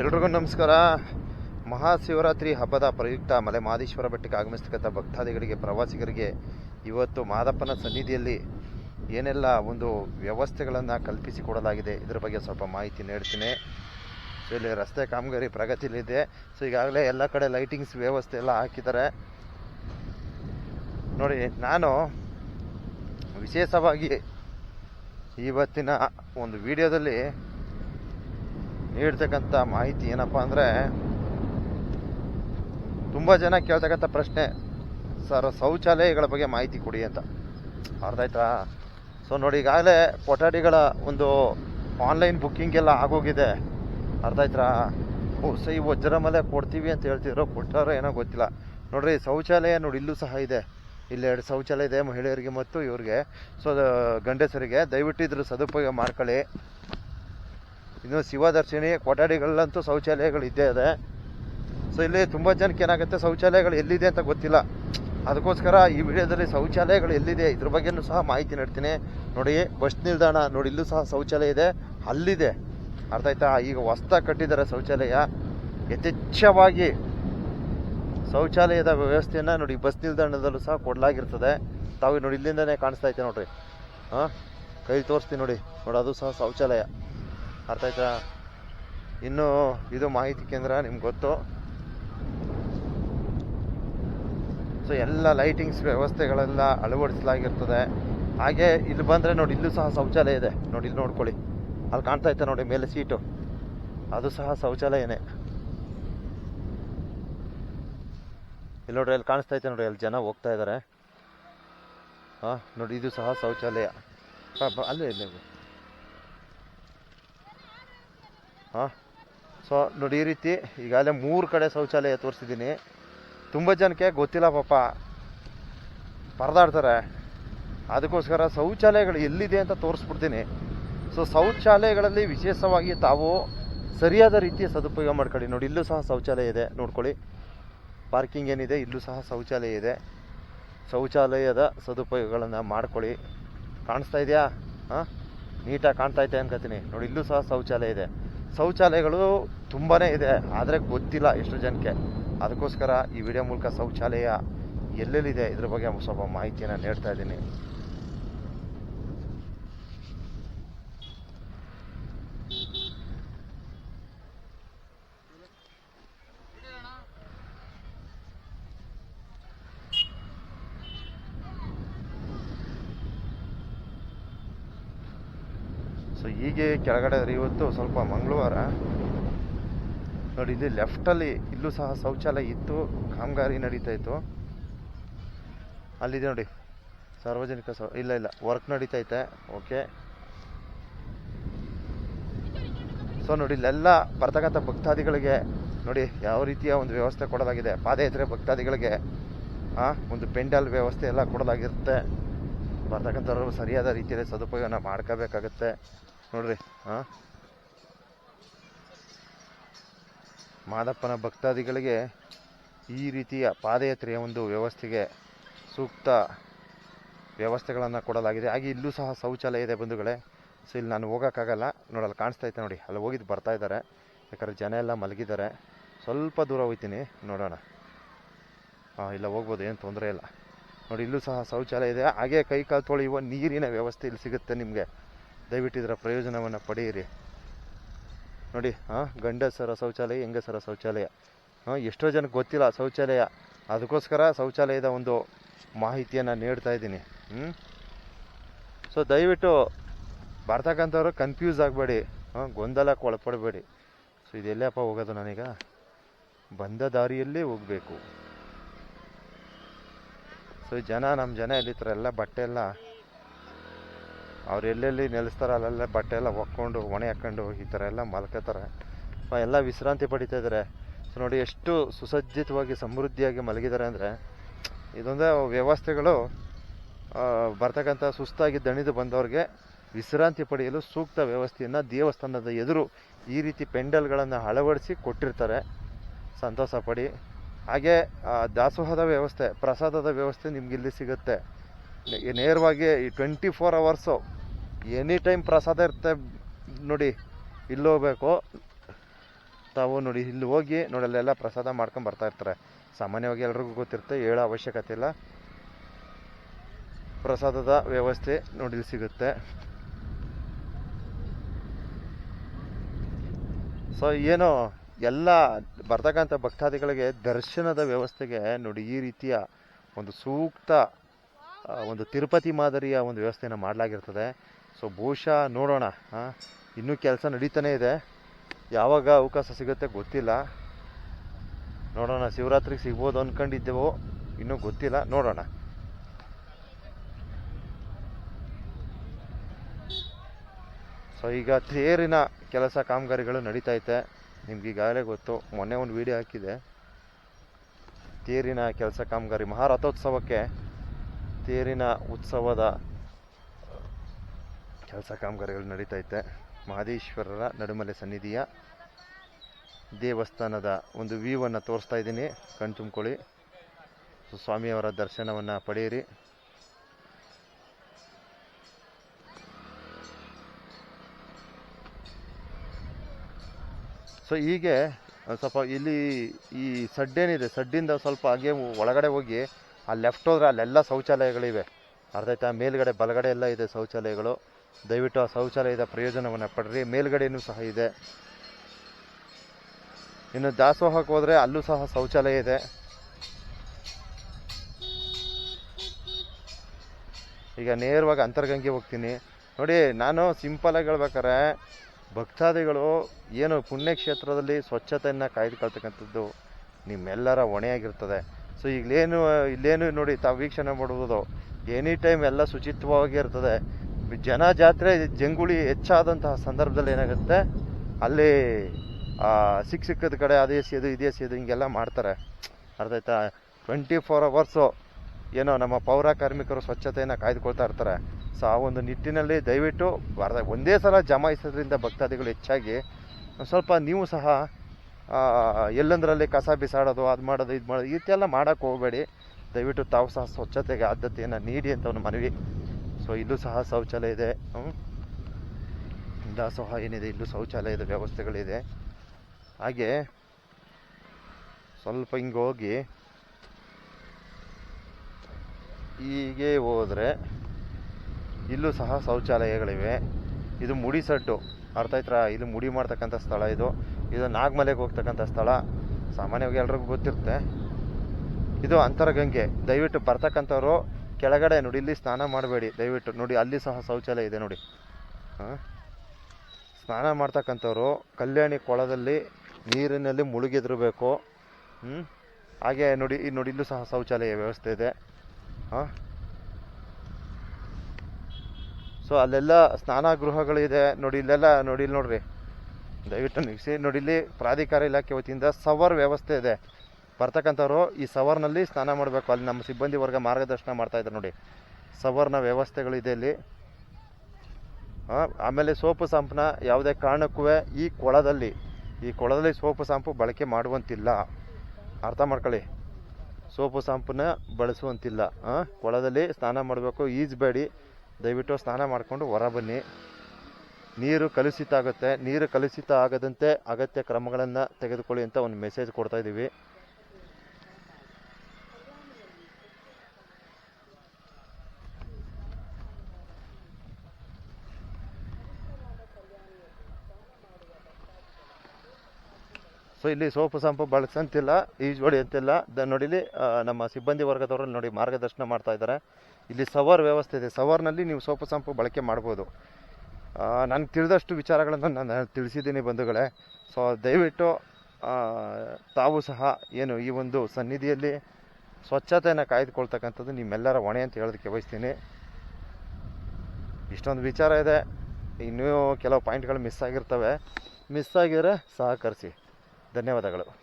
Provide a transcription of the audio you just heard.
ಎಲ್ರಿಗೂ ನಮಸ್ಕಾರ. ಮಹಾಶಿವರಾತ್ರಿ ಹಬ್ಬದ ಪ್ರಯುಕ್ತ ಮಲೆ ಮಹದೇಶ್ವರ ಬೆಟ್ಟಕ್ಕೆ ಆಗಮಿಸ್ತಕ್ಕಂಥ ಭಕ್ತಾದಿಗಳಿಗೆ, ಪ್ರವಾಸಿಗರಿಗೆ ಇವತ್ತು ಮಾದಪ್ಪನ ಸನ್ನಿಧಿಯಲ್ಲಿ ಏನೆಲ್ಲ ಒಂದು ವ್ಯವಸ್ಥೆಗಳನ್ನು ಕಲ್ಪಿಸಿಕೊಡಲಾಗಿದೆ, ಇದರ ಬಗ್ಗೆ ಸ್ವಲ್ಪ ಮಾಹಿತಿ ನೀಡ್ತೀನಿ. ಸೊ, ಇಲ್ಲಿ ರಸ್ತೆ ಕಾಮಗಾರಿ ಪ್ರಗತಿಯಲ್ಲಿದೆ. ಸೊ, ಈಗಾಗಲೇ ಎಲ್ಲ ಕಡೆ ಲೈಟಿಂಗ್ಸ್ ವ್ಯವಸ್ಥೆ ಎಲ್ಲ ಹಾಕಿದ್ದಾರೆ. ನೋಡಿ, ನಾನು ವಿಶೇಷವಾಗಿ ಇವತ್ತಿನ ಒಂದು ವಿಡಿಯೋದಲ್ಲಿ ನೀಡ್ತಕ್ಕಂಥ ಮಾಹಿತಿ ಏನಪ್ಪ ಅಂದರೆ ತುಂಬ ಜನ ಕೇಳ್ತಕ್ಕಂಥ ಪ್ರಶ್ನೆ, ಸರ್, ಶೌಚಾಲಯಗಳ ಬಗ್ಗೆ ಮಾಹಿತಿ ಕೊಡಿ ಅಂತ. ಅರ್ಥ ಆಯ್ತಾ? ಸೊ ನೋಡಿ, ಈಗಾಗಲೇ ಕೊಠಡಿಗಳ ಒಂದು ಆನ್ಲೈನ್ ಬುಕ್ಕಿಂಗ್ ಎಲ್ಲ ಆಗೋಗಿದೆ. ಅರ್ಥ ಆಯ್ತಾ? ಓ, ಸೈ, ವಜ್ರಮಲೆ ಕೊಡ್ತೀವಿ ಅಂತ ಹೇಳ್ತಿದ್ರು, ಕೊಟ್ಟಾರೋ ಏನೋ ಗೊತ್ತಿಲ್ಲ. ನೋಡ್ರಿ, ಶೌಚಾಲಯ ನೋಡಿ, ಇಲ್ಲೂ ಸಹ ಇದೆ. ಇಲ್ಲಿ ಎರಡು ಶೌಚಾಲಯ ಇದೆ, ಮಹಿಳೆಯರಿಗೆ ಮತ್ತು ಇವ್ರಿಗೆ. ಸೊ ಗಂಡಸರಿಗೆ, ದಯವಿಟ್ಟು ಇದ್ರ ಸದುಪಯೋಗ ಮಾಡ್ಕೊಳ್ಳಿ. ಇನ್ನು ಶಿವದರ್ಶಿನಿ ಕೊಠಡಿಗಳಲ್ಲಂತೂ ಶೌಚಾಲಯಗಳು ಇದ್ದೇ ಇದೆ. ಸೊ ಇಲ್ಲಿ ತುಂಬ ಜನಕ್ಕೆ ಏನಾಗುತ್ತೆ? ಶೌಚಾಲಯಗಳು ಎಲ್ಲಿದೆ ಅಂತ ಗೊತ್ತಿಲ್ಲ. ಅದಕ್ಕೋಸ್ಕರ ಈ ವಿಡಿಯೋದಲ್ಲಿ ಶೌಚಾಲಯಗಳು ಎಲ್ಲಿದೆ? ಇದ್ರ ಬಗ್ಗೆನೂ ಸಹ ಮಾಹಿತಿ ನೀಡ್ತೀನಿ. ನೋಡಿ, ಬಸ್ ನಿಲ್ದಾಣ, ನೋಡಿ, ಇಲ್ಲೂ ಸಹ ಶೌಚಾಲಯ ಇದೆ. ಅಲ್ಲಿದೆ. ಅರ್ಥ ಆಯ್ತಾ? ಈಗ ಹೊಸ್ತ ಕಟ್ಟಿದ್ದಾರೆ ಶೌಚಾಲಯ. ಯಥೇಚ್ಛವಾಗಿ ಶೌಚಾಲಯದ ವ್ಯವಸ್ಥೆಯನ್ನು ನೋಡಿ, ಬಸ್ ನಿಲ್ದಾಣದಲ್ಲೂ ಸಹ ಕೊಡಲಾಗಿರ್ತದೆ. ತಾವು ನೋಡಿ, ಇಲ್ಲಿಂದನೇ ಕಾಣಿಸ್ತಾ ಐತೆ ನೋಡ್ರಿ. ಹಾಂ? ಕೈ ತೋರಿಸ್ತೀನಿ ನೋಡಿ. ನೋಡಿ, ಅದು ಸಹ ಶೌಚಾಲಯ. ಅರ್ಥ ಆಯ್ತಾ? ಇನ್ನು ಇದು ಮಾಹಿತಿ ಕೇಂದ್ರ ನಿಮ್ಗೆ ಗೊತ್ತು. ಸೊ ಎಲ್ಲ ಲೈಟಿಂಗ್ಸ್ ವ್ಯವಸ್ಥೆಗಳೆಲ್ಲ ಅಳವಡಿಸಲಾಗಿರ್ತದೆ. ಹಾಗೆ ಇಲ್ಲಿ ಬಂದರೆ ನೋಡಿ, ಇಲ್ಲೂ ಸಹ ಶೌಚಾಲಯ ಇದೆ. ನೋಡಿ, ಇಲ್ಲಿ ನೋಡ್ಕೊಳ್ಳಿ. ಅಲ್ಲಿ ಕಾಣ್ತಾ ಇತ್ತ ನೋಡಿ, ಮೇಲೆ ಸೀಟು. ಅದು ಸಹ ಶೌಚಾಲಯನೇ. ಇಲ್ಲಿ ನೋಡ್ರಿ, ಅಲ್ಲಿ ಕಾಣಿಸ್ತಾ ಐತೆ ನೋಡಿ, ಅಲ್ಲಿ ಜನ ಹೋಗ್ತಾ ಇದ್ದಾರೆ ಹಾಂ ನೋಡಿ, ಇದು ಸಹ ಶೌಚಾಲಯ. ಅಲ್ಲೇ ಇಲ್ಲೇ ಹಾಂ? ಸೊ ನೋಡಿ ಈ ರೀತಿ ಈಗಾಗಲೇ ಮೂರು ಕಡೆ ಶೌಚಾಲಯ ತೋರಿಸಿದ್ದೀನಿ. ತುಂಬ ಜನಕ್ಕೆ ಗೊತ್ತಿಲ್ಲ ಪಾಪ. ಪರದಾಡ್ತಾರೆ. ಅದಕ್ಕೋಸ್ಕರ ಶೌಚಾಲಯಗಳು ಎಲ್ಲಿದೆ ಅಂತ ತೋರಿಸ್ಬಿಡ್ತೀನಿ. ಸೊ ಶೌಚಾಲಯಗಳಲ್ಲಿ ವಿಶೇಷವಾಗಿ ತಾವು ಸರಿಯಾದ ರೀತಿಯ ಸದುಪಯೋಗ ಮಾಡ್ಕೊಳ್ಳಿ. ನೋಡಿ, ಇಲ್ಲೂ ಸಹ ಶೌಚಾಲಯ ಇದೆ. ನೋಡ್ಕೊಳ್ಳಿ. ಪಾರ್ಕಿಂಗ್ ಏನಿದೆ, ಇಲ್ಲೂ ಸಹ ಶೌಚಾಲಯ ಇದೆ. ಶೌಚಾಲಯದ ಸದುಪಯೋಗಗಳನ್ನು ಮಾಡ್ಕೊಳ್ಳಿ. ಕಾಣಿಸ್ತಾ ಇದೆಯಾ? ಹಾಂ? ನೀಟಾಗಿ ಕಾಣ್ತಾ ಇದೆ ಅನ್ಕೋತೀನಿ. ನೋಡಿ, ಇಲ್ಲೂ ಸಹ ಶೌಚಾಲಯ ಇದೆ. ಶೌಚಾಲಯಗಳು ತುಂಬಾ ಇದೆ. ಆದರೆ ಗೊತ್ತಿಲ್ಲ ಎಷ್ಟು ಜನಕ್ಕೆ. ಅದಕ್ಕೋಸ್ಕರ ಈ ವಿಡಿಯೋ ಮೂಲಕ ಶೌಚಾಲಯ ಎಲ್ಲೆಲ್ಲಿದೆ? ಇದ್ರ ಬಗ್ಗೆ ಸ್ವಲ್ಪ ಮಾಹಿತಿಯನ್ನು ನೀಡ್ತಾ ಇದ್ದೀನಿ. ಸೊ ಹೀಗೆ ಕೆಳಗಡೆ ಇವತ್ತು ಸ್ವಲ್ಪ ಮಂಗಳವಾರ. ನೋಡಿ, ಇಲ್ಲಿ ಲೆಫ್ಟಲ್ಲಿ ಇಲ್ಲೂ ಸಹ ಶೌಚಾಲಯ ಇತ್ತು, ಕಾಮಗಾರಿ ನಡೀತಾ ಇತ್ತು. ಅಲ್ಲಿದೆ ನೋಡಿ, ಸಾರ್ವಜನಿಕ ಸೌ, ಇಲ್ಲ ಇಲ್ಲ ವರ್ಕ್ ನಡೀತೈತೆ ಓಕೆ ಸೊ ನೋಡಿ, ಇಲ್ಲೆಲ್ಲ ಬರ್ತಕ್ಕಂಥ ಭಕ್ತಾದಿಗಳಿಗೆ, ನೋಡಿ, ಯಾವ ರೀತಿಯ ಒಂದು ವ್ಯವಸ್ಥೆ ಕೊಡಲಾಗಿದೆ. ಪಾದಯಾತ್ರೆ ಭಕ್ತಾದಿಗಳಿಗೆ ಒಂದು ಪೆಂಡಲ್ ವ್ಯವಸ್ಥೆ ಎಲ್ಲ ಕೊಡಲಾಗಿರುತ್ತೆ. ಬರ್ತಕ್ಕಂಥವ್ರು ಸರಿಯಾದ ರೀತಿಯಲ್ಲಿ ಸದುಪಯೋಗನ ಮಾಡ್ಕೋಬೇಕಾಗತ್ತೆ. ನೋಡ್ರಿ ಹಾಂ ಮಾದಪ್ಪನ ಭಕ್ತಾದಿಗಳಿಗೆ ಈ ರೀತಿಯ ಪಾದಯಾತ್ರೆಯ ಒಂದು ವ್ಯವಸ್ಥೆಗೆ ಸೂಕ್ತ ವ್ಯವಸ್ಥೆಗಳನ್ನು ಕೊಡಲಾಗಿದೆ. ಹಾಗೆ ಇಲ್ಲೂ ಸಹ ಶೌಚಾಲಯ ಇದೆ ಬಂಧುಗಳೇ. ಸೊ ಇಲ್ಲಿ ನಾನು ಹೋಗೋಕ್ಕಾಗಲ್ಲ. ನೋಡಲ್ಲಿ ಕಾಣಿಸ್ತಾ ಐತೆ ನೋಡಿ. ಅಲ್ಲಿ ಹೋಗಿದ್ದು ಬರ್ತಾ ಇದ್ದಾರೆ. ಯಾಕಂದರೆ ಜನ ಎಲ್ಲ ಮಲಗಿದ್ದಾರೆ. ಸ್ವಲ್ಪ ದೂರ ಹೋಗ್ತೀನಿ ನೋಡೋಣ. ಹಾಂ ಇಲ್ಲ, ಹೋಗ್ಬೋದು. ಏನು ತೊಂದರೆ ಇಲ್ಲ. ನೋಡಿ, ಇಲ್ಲೂ ಸಹ ಶೌಚಾಲಯ ಇದೆ. ಹಾಗೆ ಕೈ ಕಾಲು ತೊಳೆಯುವ ನೀರಿನ ವ್ಯವಸ್ಥೆ ಇಲ್ಲಿ ಸಿಗುತ್ತೆ ನಿಮಗೆ. ದಯವಿಟ್ಟು ಇದರ ಪ್ರಯೋಜನವನ್ನು ಪಡೆಯಿರಿ. ನೋಡಿ ಹಾಂ ಗಂಡಸರ ಶೌಚಾಲಯ, ಹೆಂಗಸರ ಶೌಚಾಲಯ. ಹಾಂ ಎಷ್ಟೋ ಜನಕ್ಕೆ ಗೊತ್ತಿಲ್ಲ ಶೌಚಾಲಯ. ಅದಕ್ಕೋಸ್ಕರ ಶೌಚಾಲಯದ ಒಂದು ಮಾಹಿತಿಯನ್ನು ನೀಡ್ತಾ ಇದ್ದೀನಿ. ಹ್ಞೂ ಸೊ ದಯವಿಟ್ಟು ಬರ್ತಕ್ಕಂಥವ್ರು ಕನ್ಫ್ಯೂಸ್ ಆಗಬೇಡಿ. ಹಾಂ ಗೊಂದಲಕ್ಕೆ ಒಳಪಡಬೇಡಿ. ಸೊ ಇದೆಲ್ಲಪ್ಪ ಹೋಗೋದು ನಾನೀಗ? ಬಂದ ದಾರಿಯಲ್ಲೇ ಹೋಗಬೇಕು. ಸೊ ಜನ ನಮ್ಮ ಜನ ಎಲ್ಲಿರ್ತಾರೆ ಎಲ್ಲ ಬಟ್ಟೆ ಎಲ್ಲ ಅವ್ರು ಎಲ್ಲೆಲ್ಲಿ ನೆಲೆಸ್ತಾರೋ ಅಲ್ಲೆಲ್ಲ ಬಟ್ಟೆ ಎಲ್ಲ ಒಕ್ಕೊಂಡು ಒಣೆ ಹಾಕ್ಕೊಂಡು ಈ ಥರ ಎಲ್ಲ ಮಲ್ಕೋತಾರೆ. ಎಲ್ಲ ವಿಶ್ರಾಂತಿ ಪಡಿತಾ ಇದ್ದಾರೆ. ಸೊ ನೋಡಿ, ಎಷ್ಟು ಸುಸಜ್ಜಿತವಾಗಿ, ಸಮೃದ್ಧಿಯಾಗಿ ಮಲಗಿದ್ದಾರೆ ಅಂದರೆ, ಇದೊಂದೇ ವ್ಯವಸ್ಥೆಗಳು ಬರ್ತಕ್ಕಂಥ ಸುಸ್ತಾಗಿ ದಣಿದು ಬಂದವ್ರಿಗೆ ವಿಶ್ರಾಂತಿ ಪಡೆಯಲು ಸೂಕ್ತ ವ್ಯವಸ್ಥೆಯನ್ನು ದೇವಸ್ಥಾನದ ಎದುರು ಈ ರೀತಿ ಪೆಂಡಲ್ಗಳನ್ನು ಅಳವಡಿಸಿ ಕೊಟ್ಟಿರ್ತಾರೆ. ಸಂತೋಷ ಪಡಿ. ಹಾಗೆ ದಾಸೋಹದ ವ್ಯವಸ್ಥೆ, ಪ್ರಸಾದದ ವ್ಯವಸ್ಥೆ ನಿಮ್ಗೆ ಇಲ್ಲಿ ಸಿಗುತ್ತೆ. ನೇರವಾಗಿ ಈ twenty four hours any time ಪ್ರಸಾದ ಇರುತ್ತೆ, ನೋಡಿ, ಇಲ್ಲಿ ಹೋಗ್ಬೇಕು. ತಾವು ನೋಡಿ, ಇಲ್ಲಿ ಹೋಗಿ ನೋಡಿ, ಅಲ್ಲೆಲ್ಲ ಪ್ರಸಾದ ಮಾಡ್ಕೊಂಡು ಬರ್ತಾ ಇರ್ತಾರೆ. ಸಾಮಾನ್ಯವಾಗಿ ಎಲ್ರಿಗೂ ಗೊತ್ತಿರುತ್ತೆ, ಹೇಳೋ ಅವಶ್ಯಕತೆ ಇಲ್ಲ. ಪ್ರಸಾದದ ವ್ಯವಸ್ಥೆ ನೋಡಿ, ಇಲ್ಲಿ ಸಿಗುತ್ತೆ. ಸೊ ಏನು, ಎಲ್ಲ ಬರ್ತಕ್ಕಂಥ ಭಕ್ತಾದಿಗಳಿಗೆ ದರ್ಶನದ ವ್ಯವಸ್ಥೆಗೆ ನೋಡಿ, ಈ ರೀತಿಯ ಒಂದು ಸೂಕ್ತ ಒಂದು ತಿರುಪತಿ ಮಾದರಿಯ ಒಂದು ವ್ಯವಸ್ಥೆಯನ್ನು ಮಾಡಲಾಗಿರ್ತದೆ. ಸೊ ಬಹುಶಃ ನೋಡೋಣ. ಇನ್ನೂ ಕೆಲಸ ನಡೀತಾನೆ ಇದೆ. ಯಾವಾಗ ಅವಕಾಶ ಸಿಗುತ್ತೆ ಗೊತ್ತಿಲ್ಲ. ನೋಡೋಣ ಶಿವರಾತ್ರಿಗೆ ಸಿಗ್ಬೋದು ಅಂದ್ಕೊಂಡಿದ್ದೆವು ಇನ್ನೂ ಗೊತ್ತಿಲ್ಲ. ನೋಡೋಣ. ಸೊ ಈಗ ತೇರಿನ ಕೆಲಸ ಕಾಮಗಾರಿಗಳು ನಡೀತಾ ಐತೆ. ನಿಮ್ಗೆ ಈಗಾಗಲೇ ಗೊತ್ತು, ಮೊನ್ನೆ ಒಂದು ವಿಡಿಯೋ ಹಾಕಿದೆ ತೇರಿನ ಕೆಲಸ ಕಾಮಗಾರಿ ಮಹಾರಥೋತ್ಸವಕ್ಕೆ ತೇರಿನ ಉತ್ಸವದ ಕೆಲಸ ಕಾಮಗಾರಿಗಳು ನಡೀತೈತೆ. ಮಹದೇಶ್ವರರ ನಡುಮಲೆ ಸನ್ನಿಧಿಯ ದೇವಸ್ಥಾನದ ಒಂದು ವ್ಯೂವನ್ನು ತೋರಿಸ್ತಾ ಇದ್ದೀನಿ. ಕಣ್ ತುಂಬ್ಕೊಳ್ಳಿ. ಸೊ, ಸ್ವಾಮಿಯವರ ದರ್ಶನವನ್ನು ಪಡೆಯಿರಿ. ಸೊ, ಹೀಗೆ, ಸ್ವಲ್ಪ ಇಲ್ಲಿ ಈ ಸಡ್ಡೇನಿದೆ, ಸಡ್ಡಿಂದ ಸ್ವಲ್ಪ ಹಾಗೆ ಒಳಗಡೆ ಹೋಗಿ ಆ ಲೆಫ್ಟ್ ಹೋದ್ರೆ ಅಲ್ಲೆಲ್ಲ ಶೌಚಾಲಯಗಳಿವೆ. ಅರ್ಧ ಆಯ್ತಾ? ಮೇಲ್ಗಡೆ ಬಲಗಡೆ ಎಲ್ಲ ಇದೆ ಶೌಚಾಲಯಗಳು. ದಯವಿಟ್ಟು ಆ ಶೌಚಾಲಯದ ಪ್ರಯೋಜನವನ್ನು ಪಡ್ರಿ. ಮೇಲ್ಗಡೆನೂ ಸಹ ಇದೆ. ಇನ್ನು ದಾಸೋಹಕ್ಕೆ ಹೋದರೆ ಅಲ್ಲೂ ಸಹ ಶೌಚಾಲಯ ಇದೆ. ಈಗ ನೇರವಾಗಿ ಅಂತರ್ಗಂಗೆ ಹೋಗ್ತೀನಿ. ನೋಡಿ, ನಾನು ಸಿಂಪಲಾಗಿ ಹೇಳ್ಬೇಕಾರೆ ಭಕ್ತಾದಿಗಳು ಏನು ಪುಣ್ಯಕ್ಷೇತ್ರದಲ್ಲಿ ಸ್ವಚ್ಛತೆಯನ್ನು ಕಾಯ್ದುಕೊಳ್ತಕ್ಕಂಥದ್ದು ನಿಮ್ಮೆಲ್ಲರ ಹೊಣೆಯಾಗಿರ್ತದೆ. ಸೊ ಈಗಲೇನು, ಇಲ್ಲೇನು ನೋಡಿ, ತಾವು ವೀಕ್ಷಣೆ ಮಾಡುವುದು ಎನಿ ಟೈಮ್ ಎಲ್ಲ ಶುಚಿತ್ವವಾಗಿ ಇರ್ತದೆ. ಜನ ಜಾತ್ರೆ ಜಂಗುಳಿ ಹೆಚ್ಚಾದಂತಹ ಸಂದರ್ಭದಲ್ಲಿ ಏನಾಗುತ್ತೆ? ಅಲ್ಲಿ ಸಿಕ್ಕ ಸಿಕ್ಕದ ಕಡೆ ಅದೇ ಸೇದು, ಇದೇ ಸೇದು ಹಿಂಗೆಲ್ಲ ಮಾಡ್ತಾರೆ. ಅರ್ಥ ಆಯ್ತಾ? ಟ್ವೆಂಟಿ ಫೋರ್ ಅವರ್ಸು ಏನೋ ನಮ್ಮ ಪೌರ ಕಾರ್ಮಿಕರು ಸ್ವಚ್ಛತೆಯನ್ನು ಕಾಯ್ದುಕೊಳ್ತಾ ಇರ್ತಾರೆ. ಸೊ ಆ ಒಂದು ನಿಟ್ಟಿನಲ್ಲಿ ದಯವಿಟ್ಟು ಅರ್ಧ ಒಂದೇ ಸಲ ಜಮಾಯಿಸೋದ್ರಿಂದ ಭಕ್ತಾದಿಗಳು ಹೆಚ್ಚಾಗಿ ಸ್ವಲ್ಪ ನೀವು ಸಹ ಎಲ್ಲಂದ್ರಲ್ಲಿ ಕಸ ಬಿಸಾಡೋದು, ಅದು ಮಾಡೋದು, ಇದು ಮಾಡೋದು ಇದೆಲ್ಲ ಮಾಡೋಕ್ಕೆ ಹೋಗಬೇಡಿ. ದಯವಿಟ್ಟು ತಾವು ಸಹ ಸ್ವಚ್ಛತೆಗೆ ಆದ್ಯತೆಯನ್ನು ನೀಡಿ ಅಂತ ಒಂದು ಮನವಿ. ಸೊ ಇಲ್ಲೂ ಸಹ ಶೌಚಾಲಯ ಇದೆ. ದಾಸೋಹ ಏನಿದೆ, ಇಲ್ಲೂ ಶೌಚಾಲಯದ ವ್ಯವಸ್ಥೆಗಳಿದೆ. ಹಾಗೆ ಸ್ವಲ್ಪ ಹಿಂಗೆ ಹೋಗಿ ಹೀಗೆ ಹೋದರೆ ಇಲ್ಲೂ ಸಹ ಶೌಚಾಲಯಗಳಿವೆ. ಇದು ಮುಡಿ ಸಡ್ಡು ಅರ್ಥ ಆಯ್ತಾ ಇಲ್ಲಿ ಮುಡಿ ಮಾಡ್ತಕ್ಕಂಥ ಸ್ಥಳ ಇದು. ಇದು ನಾಗಮಲೆಗೆ ಹೋಗ್ತಕ್ಕಂಥ ಸ್ಥಳ. ಸಾಮಾನ್ಯವಾಗಿ ಎಲ್ರಿಗೂ ಗೊತ್ತಿರುತ್ತೆ. ಇದು ಅಂತರಗಂಗೆ. ದಯವಿಟ್ಟು ಬರ್ತಕ್ಕಂಥವ್ರು ಕೆಳಗಡೆ ನೋಡಿ, ಇಲ್ಲಿ ಸ್ನಾನ ಮಾಡಬೇಡಿ. ದಯವಿಟ್ಟು ನೋಡಿ, ಅಲ್ಲಿ ಸಹ ಶೌಚಾಲಯ ಇದೆ ನೋಡಿ. ಸ್ನಾನ ಮಾಡ್ತಕ್ಕಂಥವ್ರು ಕಲ್ಯಾಣಿ ಕೊಳದಲ್ಲಿ ನೀರಿನಲ್ಲಿ ಮುಳುಗಿದಿರಬೇಕು. ಹ್ಞೂ ಹಾಗೆ ನೋಡಿ, ಈ ನೋಡಿ, ಇಲ್ಲೂ ಸಹ ಶೌಚಾಲಯ ವ್ಯವಸ್ಥೆ ಇದೆ. ಹಾಂ? ಸೊ ಅಲ್ಲೆಲ್ಲ ಸ್ನಾನ ಗೃಹಗಳಿದೆ ನೋಡಿ, ಇಲ್ಲೆಲ್ಲ ನೋಡಿ, ಇಲ್ಲಿ ನೋಡ್ರಿ. ದಯವಿಟ್ಟು ನಿಲ್ಲಿಸಿ. ನೋಡಿ, ಇಲ್ಲಿ ಪ್ರಾಧಿಕಾರ ಇಲಾಖೆ ವತಿಯಿಂದ ಸವರ್ ವ್ಯವಸ್ಥೆ ಇದೆ. ಬರ್ತಕ್ಕಂಥವ್ರು ಈ ಸವರ್ನಲ್ಲಿ ಸ್ನಾನ ಮಾಡಬೇಕು. ಅಲ್ಲಿ ನಮ್ಮ ಸಿಬ್ಬಂದಿ ವರ್ಗ ಮಾರ್ಗದರ್ಶನ ಮಾಡ್ತಾ ಇದ್ದಾರೆ ನೋಡಿ. ಸವರ್ನ ವ್ಯವಸ್ಥೆಗಳಿದೆ ಇಲ್ಲಿ. ಆಮೇಲೆ ಸೋಪು ಸಾಂಪನ್ನ ಯಾವುದೇ ಕಾರಣಕ್ಕೂ ಈ ಕೊಳದಲ್ಲಿ ಈ ಕೊಳದಲ್ಲಿ ಸೋಪು ಸಾಂಪು ಬಳಕೆ ಮಾಡುವಂತಿಲ್ಲ. ಅರ್ಥ ಮಾಡ್ಕೊಳ್ಳಿ. ಸೋಪು ಸಾಂಪನ್ನ ಬಳಸುವಂತಿಲ್ಲ. ಕೊಳದಲ್ಲಿ ಸ್ನಾನ ಮಾಡಬೇಕು. ಈಜಬೇಡಿ ದಯವಿಟ್ಟು ಸ್ನಾನ ಮಾಡಿಕೊಂಡು ಹೊರ ಬನ್ನಿ. ನೀರು ಕಲುಷಿತ ಆಗುತ್ತೆ. ನೀರು ಕಲುಷಿತ ಆಗದಂತೆ ಅಗತ್ಯ ಕ್ರಮಗಳನ್ನು ತೆಗೆದುಕೊಳ್ಳಿ ಅಂತ ಒಂದು ಮೆಸೇಜ್ ಕೊಡ್ತಾ ಇದ್ದೀವಿ. ಸೊ ಇಲ್ಲಿ ಸೋಪು ಸಾಂಪು ಬಳಸಂತಿಲ್ಲ ಈಜುವಡಿ ಅಂತಿಲ್ಲ. ದ ನೋಡಿಲಿ ನಮ್ಮ ಸಿಬ್ಬಂದಿ ವರ್ಗದವರು ನೋಡಿ ಮಾರ್ಗದರ್ಶನ ಮಾಡ್ತಾ ಇದ್ದಾರೆ. ಇಲ್ಲಿ ಸವರ್ ವ್ಯವಸ್ಥೆ ಇದೆ. ಸವರ್ನಲ್ಲಿ ನೀವು ಸೋಪು ಸಾಂಪು ಬಳಕೆ ಮಾಡ್ಬೋದು. ನನಗೆ ತಿಳಿದಷ್ಟು ವಿಚಾರಗಳನ್ನು ನಾನು ತಿಳಿಸಿದ್ದೀನಿ ಬಂಧುಗಳೇ. ಸೊ ದಯವಿಟ್ಟು ತಾವು ಸಹ ಏನು ಈ ಒಂದು ಸನ್ನಿಧಿಯಲ್ಲಿ ಸ್ವಚ್ಛತೆಯನ್ನು ಕಾಯ್ದುಕೊಳ್ತಕ್ಕಂಥದ್ದು ನಿಮ್ಮೆಲ್ಲರ ಹೊಣೆ ಅಂತ ಹೇಳೋದಕ್ಕೆ ಬಯಸ್ತೀನಿ. ಇಷ್ಟೊಂದು ವಿಚಾರ ಇದೆ. ಇನ್ನೂ ಕೆಲವು ಪಾಯಿಂಟ್ಗಳು ಮಿಸ್ ಆಗಿರ್ತವೆ. ಮಿಸ್ ಆಗಿದ್ರೆ ಸಹಕರಿಸಿ. ಧನ್ಯವಾದಗಳು.